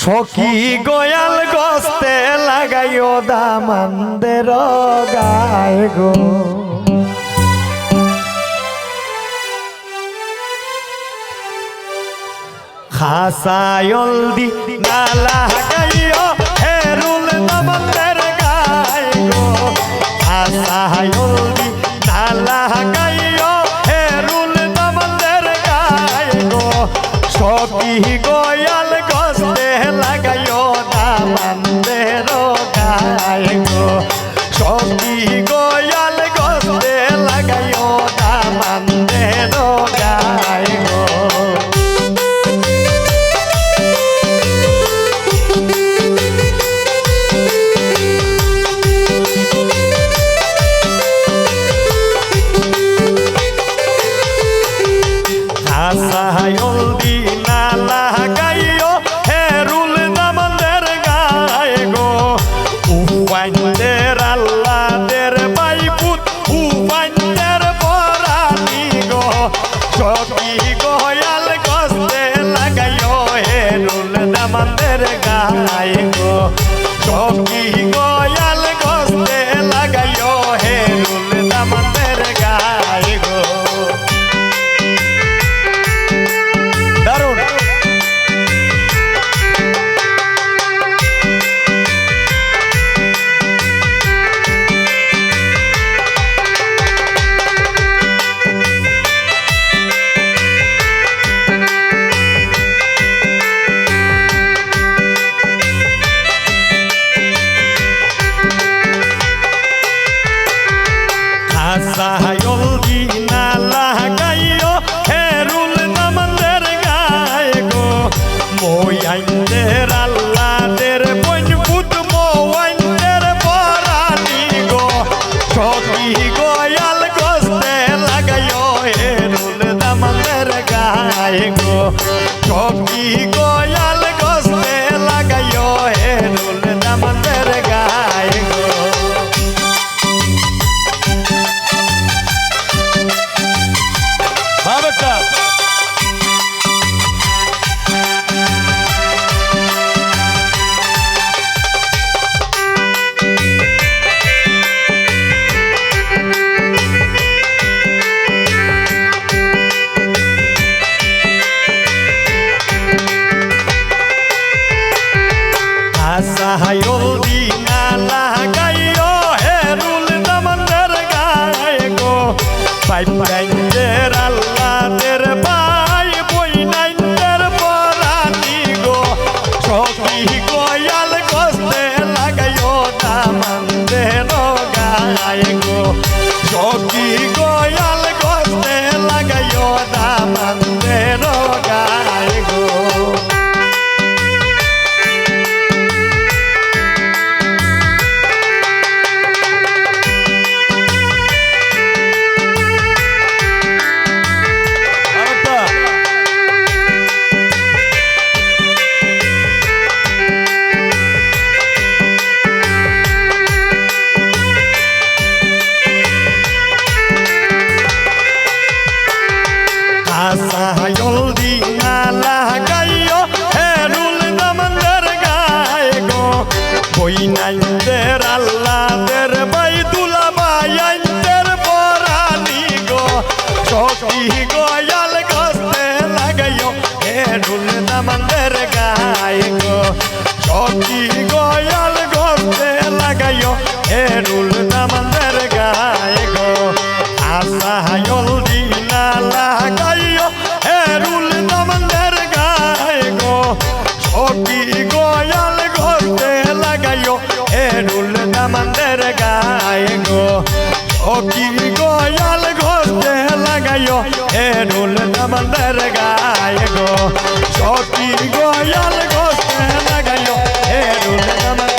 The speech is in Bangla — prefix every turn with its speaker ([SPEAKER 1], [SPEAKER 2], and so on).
[SPEAKER 1] সখী গয়াল গস্তে লাগাইও দামানদের গায় গো। খাসায়ল দি না লাগাইও হেরুল দামানদের গায় গো। খাসায়ল দি না লাগাইও হেরুল দামানদের গায় গো। গয়াল গস্তে লাগাইও দামানদের গায় গয়াল গস্তে লাগাইও হেরুল দামানদের গায়ে গো। চকি গায় গো গয়াল পাই পাইন্দের আল্লাদের পাই বই নাইন্দের পরানি গো। সখী গয়াল গস্তে লাগাইও দামনের গায়ে গো। সখী গয়াল নাইন্দের আল্লাদের বাই দুলা বাইন্দের পরানি গো সখী গয়াল গস্তে লাগাইও হেরুল দামন্দের গায়ে গো সখী গয়াল গস্তে লাগাইও হেরুল দামন্দের গায়ে গো আসায়ল ঢোল দামান্দার গায় গো। সখী গোয়াল গোস্তে লাগাইও হে ঢোল দামান্দার